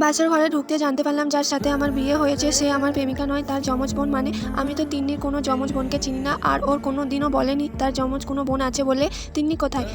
বাসর ঘরে ঢুকতে জানতে পারলাম যার সাথে আমার বিয়ে হয়েছে, সে আমার প্রেমিকা নয়, তার যমজ বোন মানে আমি তো তিন্নির কোনো যমজ বোনকে চিনি না, আর ওর কোনো দিনও বলেনি তার যমজ কোনো বোন আছে বলে তিন্নি কোথায়?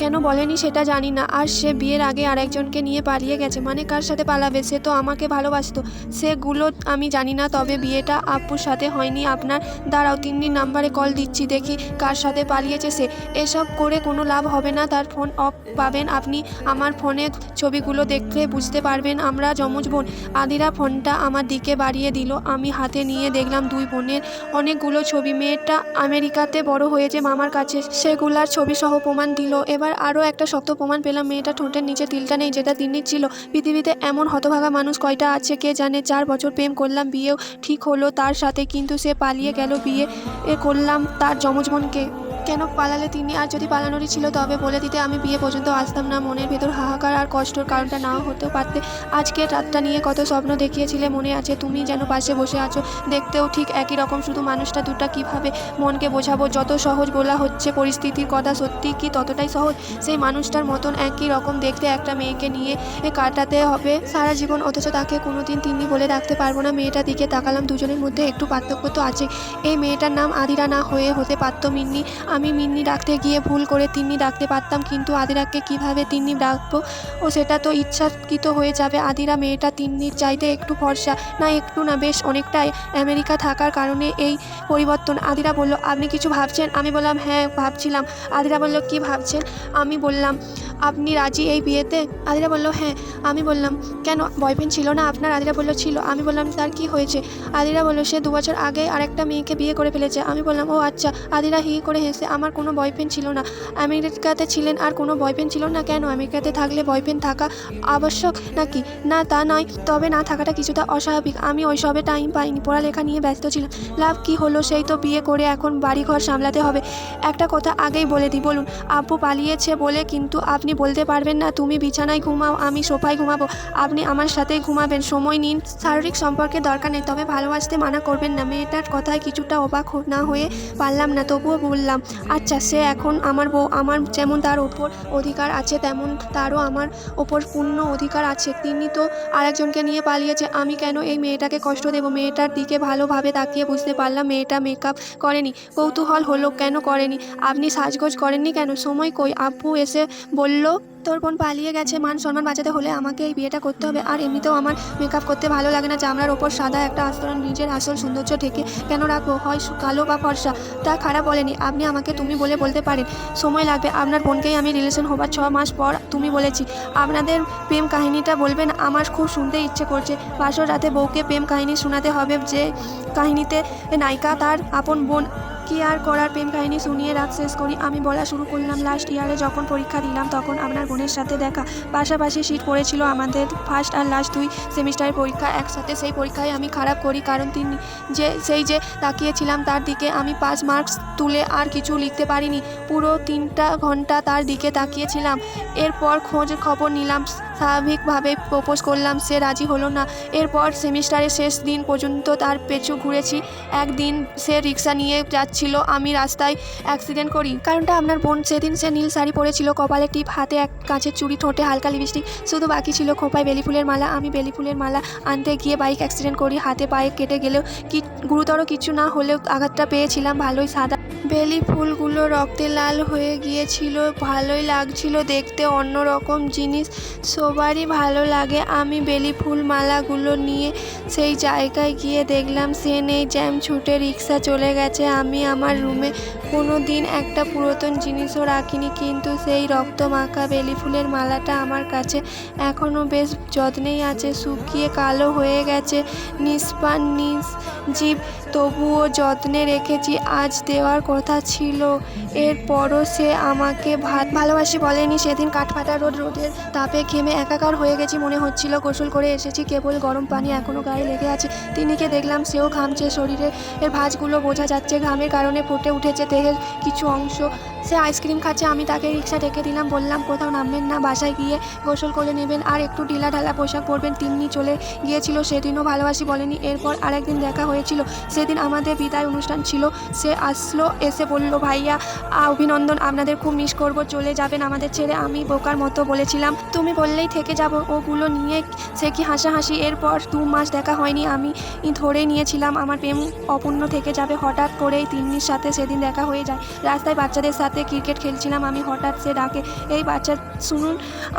কেন বলেনি সেটা জানি না, আর সে বিয়ের আগে আরেকজনকে নিয়ে পালিয়ে গেছে মানে কার সাথে পালাবে? সে তো আমাকে ভালোবাসতো। সেগুলো আমি জানি না, তবে বিয়েটা আপুর সাথে হয়নি, আপনার দাঁড়াও, তিন্নির নাম্বারে কল দিচ্ছি, দেখি কার সাথে পালিয়েছে সে। এসব করে কোনো লাভ হবে না, তার ফোন অফ পাবেন আপনি, আমার ফোনের ছবিগুলো দেখলে বুঝতে পারবেন আমরা যমজ বোন, আদিরা ফোনটা আমার দিকে বাড়িয়ে দিল। আমি হাতে নিয়ে দেখলাম দুই বোনের অনেকগুলো ছবি। মেয়েটা আমেরিকাতে বড় হয়েছে মামার কাছে। সেগুলার ছবি সহ প্রমাণ দিল। এবার আরও একটা শক্ত প্রমাণ পেলাম। মেয়েটা ঠোঁটের নিচে তিলটা নেই, যেটা তিন্নির ছিল। পৃথিবীতে এমন হতভাগা মানুষ কয়টা আছে কে জানে। চার বছর প্রেম করলাম, বিয়েও ঠিক হলো তার সাথে, কিন্তু সে পালিয়ে গেল বিয়ে এ করলাম তার যমজ বোনকে। কেন পালালে তিনি? আর যদি পালানোরই ছিল, তবে বলে দিতে আমি বিয়ে পর্যন্ত আসতাম না। মনের ভেতর হাহাকার আর কষ্টর কারণটা নাও হতেও পারতে। আজকে রাতটা নিয়ে কত স্বপ্ন দেখিয়েছিলে মনে আছে? তুমি যেন পাশে বসে আছো, দেখতেও ঠিক একই রকম শুধু মানুষটা দুটা কীভাবে? মনকে বোঝাবো, যত সহজ বলা হচ্ছে পরিস্থিতির কথা, সত্যি কি ততটাই সহজ? সেই মানুষটার মতন একই রকম দেখতে একটা মেয়েকে নিয়ে কাটাতে হবে। সারা জীবন অথচ তাকে কোনোদিন তিনি বলে ডাকতে পারব না। মেয়েটার দিকে তাকালাম, দুজনের মধ্যে একটু পার্থক্য তো আছে। এই মেয়েটার নাম আদিরা না হয়ে হতে পারতো মিন্নি। আমি মিন্নি ডাকতে গিয়ে ভুল করে তিন্নি ডাকতে পারতাম, কিন্তু আদিরাকে কীভাবে তিন্নি ডাকবো? ও সেটা তো ইচ্ছাকৃত হয়ে যাবে। আদিরা মেয়েটা তিন্নির চাইতে একটু ফর্সা। না, একটু না, বেশ অনেকটাই আমেরিকা থাকার কারণে এই পরিবর্তন। আদিরা বলল, আপনি কিছু ভাবছেন? আমি বললাম হ্যাঁ ভাবছিলাম। আদিরা বলল, কি ভাবছেন? আমি বললাম, আপনি রাজি এই বিয়েতে? আদিরা বলল হ্যাঁ। আমি বললাম, কেন? বয়ফ্রেন্ড ছিল না আপনার? আদিরা বলল, ছিল। আমি বললাম, তার কি হয়েছে? আদিরা বলল, সে দু বছর আগে আরেকটা মেয়েকে বিয়ে করে ফেলেছে। আমি বললাম, ও আচ্ছা। আদিরা হি করে হেসে আমার কোনো বয়ফ্রেন্ড ছিল না। আমেরিকাতে ছিলেন আর কোনো বয়ফ্রেন্ড ছিল না কেন? আমেরিকাতে থাকলে বয়ফ্রেন্ড থাকা আবশ্যক নাকি? না, তা নয়। তবে না থাকাটা কিছুটা অস্বাভাবিক। আমি ওইসবে টাইম পাইনি। পড়ালেখা নিয়ে ব্যস্ত ছিলাম। লাভ কি হলো সেই তো বিয়ে করে এখন বাড়িঘর সামলাতে হবে। একটা কথা আগেই বলে দিই, বলুন। আব্বু পালিয়েছে বলে কিন্তু আপনি বলতে পারবেন না, তুমি বিছানায় ঘুমাও, আমি সোফায় ঘুমাবো। আপনি আমার সাথেই ঘুমাবেন। সময় নিন। শারীরিক সম্পর্কে দরকার নেই। তবে ভালোবাসতে মানা করবেন না। মেয়েটার কথায় কিছুটা অবাক না হয়ে পারলাম না, তবুও বললাম। আচ্ছা সে এখন আমার বউ, আমার যেমন তার ওপর অধিকার আছে, তেমন তারও আমার ওপর পূর্ণ অধিকার আছে। তিনি তো আরেকজনকে নিয়ে পালিয়েছে, আমি কেন এই মেয়েটাকে কষ্ট দেব? মেয়েটার দিকে ভালোভাবে তাকিয়ে বুঝতে পারলাম মেয়েটা মেকআপ করেনি। কৌতূহল হলো, কেন করেনি? আপনি সাজগোজ করেননি কেন? সময় কই? আপু এসে বলল তোর বোন পালিয়ে গেছে, মান সম্মান বাঁচাতে হলে আমাকে এই বিয়েটা করতে হবে। আর এমনিতেও আমার মেকআপ করতে ভালো লাগে না, চামড়ার ওপর সাদা একটা আস্তরণ, নিজের আসল সৌন্দর্য ঢেকে কেন রাখব? হয় কালো বা ফর্সা? তা খারাপ বলেনি। আপনি আমাকে তুমি বলে বলতে পারেন। সময় লাগবে। আপনার বোনকেই আমি রিলেশন হবার ছ মাস পর তুমি বলেছি। আপনাদের প্রেম কাহিনীটা বলবেন? আমার খুব শুনতে ইচ্ছে করছে। বাসর রাতে বউকে প্রেম কাহিনী শোনাতে হবে যে কাহিনীতে নায়িকা তার আপন বোন কি আর করার প্রেম কাহিনী শুনিয়ে রাত শেষ করি। আমি বলা শুরু করলাম লাস্ট ইয়ারে যখন পরীক্ষা দিলাম, তখন আপনার বোনের সাথে দেখা। পাশাপাশি সিট পড়েছিল আমাদের ফার্স্ট আর লাস্ট দুই সেমিস্টারের পরীক্ষা। একসাথে সেই পরীক্ষায় আমি খারাপ করি, কারণ তিনি যে, সেই যে তাকিয়েছিলাম তার দিকে আমি পাঁচ মার্কস তুলে আর কিছু লিখতে পারিনি। পুরো তিনটা ঘণ্টা তার দিকে তাকিয়েছিলাম। এরপর খোঁজ খবর নিলাম স্বাভাবিকভাবে প্রপোজ করলাম, সে রাজি হলো না। এরপর সেমিস্টারের শেষ দিন পর্যন্ত তার পেছু ঘুরেছি। একদিন সে রিক্সা নিয়ে যাচ্ছিল, আমি রাস্তায় অ্যাক্সিডেন্ট করি। কারণটা আপনার বোন, সেদিন সে নীল শাড়ি পরেছিল, কপালে টিপ, হাতে এক কাঁচের চুড়ি, ঠোঁটে হালকা লিপস্টিক, শুধু বাকি ছিল খোপায় বেলি ফুলের মালা। আমি বেলি ফুলের মালা আনতে গিয়ে বাইক অ্যাক্সিডেন্ট করি, হাতে পায়ে কেটে গেলেও কি গুরুতর কিছু না হলেও আঘাতটা পেয়েছিলাম, ভালোই সাদা বেলি ফুলগুলো রক্তে লাল হয়ে গিয়েছিল, ভালোই লাগছিল দেখতে অন্য রকম জিনিস সবারই ভালো লাগে। আমি বেলি ফুল মালাগুলো নিয়ে সেই জায়গায় গিয়ে দেখলাম, সে নেই, জ্যাম ছুটে রিক্সা চলে গেছে। আমি আমার রুমে কোনো দিন একটা পুরাতন জিনিসও রাখিনি, কিন্তু সেই রক্ত মাখা বেলি ফুলের মালাটা আমার কাছে এখনও বেশ যত্নেই আছে। শুকিয়ে কালো হয়ে গেছে নিষ্পান নিজ জীব তবুও যত্নে রেখেছি। আজ দেওয়ার কথা ছিল। এরপরও সে আমাকে ভাত ভালোবাসি বলেনি। সেদিন কাঠফাটা রোদ রোদের তাপে ঘেমে একাকার হয়ে গেছি মনে হচ্ছিল। গোসল করে এসেছি, কেবল গরম পানি এখনও গায়ে লেগে আছে। তিনিকে দেখলাম, সেও ঘামছে। শরীরে এর ভাঁজগুলো বোঝা যাচ্ছে। ঘামের কারণে ফুটে উঠেছে দেহের কিছু অংশ। সে আইসক্রিম খাচ্ছে, আমি তাকে রিক্সা ডেকে দিলাম। বললাম, কোথাও নামবেন না, বাসায় গিয়ে গোসল করে নেবেন। আর একটু ঢিলা ঢালা পোশাক পরবেন। তিন্নি চলে গিয়েছিল, সেদিনও ভালোবাসি বলেনি। এরপর আরেকদিন দেখা হয়েছিল। সেদিন আমাদের বিদায় অনুষ্ঠান ছিল। সে আসলো এসে বলল, ভাইয়া অভিনন্দন, আপনাদের খুব মিস করব, চলে যাবেন আমাদের ছেড়ে, আমি বোকার মতো বলেছিলাম। তুমি বললেই থেকে যাব, ওগুলো নিয়ে সে কি হাসাহাসি? এরপর দু মাস দেখা হয়নি, আমি ধরে নিয়েছিলাম, আমার প্রেম অপূর্ণ থেকে যাবে, হঠাৎ করেই তিন্নির সাথে সেদিন দেখা হয়ে যায়। রাস্তায় বাচ্চাদের সাথে ক্রিকেট খেলছিলাম, আমি হঠাৎ সে ডাকে, এই বাচ্চা, শুনুন,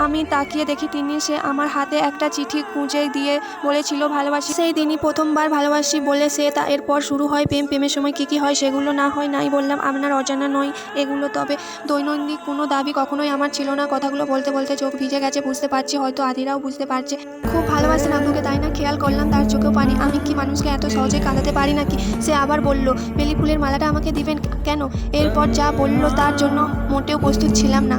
আমি তাকিয়ে দেখি তিন্নি, সে আমার হাতে একটা চিঠি খুঁজে দিয়ে বলেছিল ভালোবাসি। সেই দিনই প্রথমবার ভালোবাসি বলে সে তা, এরপর শুরু হয় প্রেম, প্রেমের সময় কী কী হয় সেগুলো না হয় নাই বললাম, আপনার অজানা নয় এগুলো। তবে দৈনন্দিন কোনো দাবি কখনোই আমার ছিল না। কথাগুলো বলতে বলতে চোখ ভিজে গেছে, বুঝতে পারছি, হয়তো আদিরাও বুঝতে পারছে। খুব ভালোবাসেন আপনাকে তাই না? খেয়াল করলাম তার চোখেও পানি। আমি কি মানুষকে এত সহজে কাঁদাতে পারি নাকি? সে আবার বলল, বেলি ফুলের মালাটা আমাকে দিবেন কেন? এরপর যা বলল তার জন্য মোটেও প্রস্তুত ছিলাম না।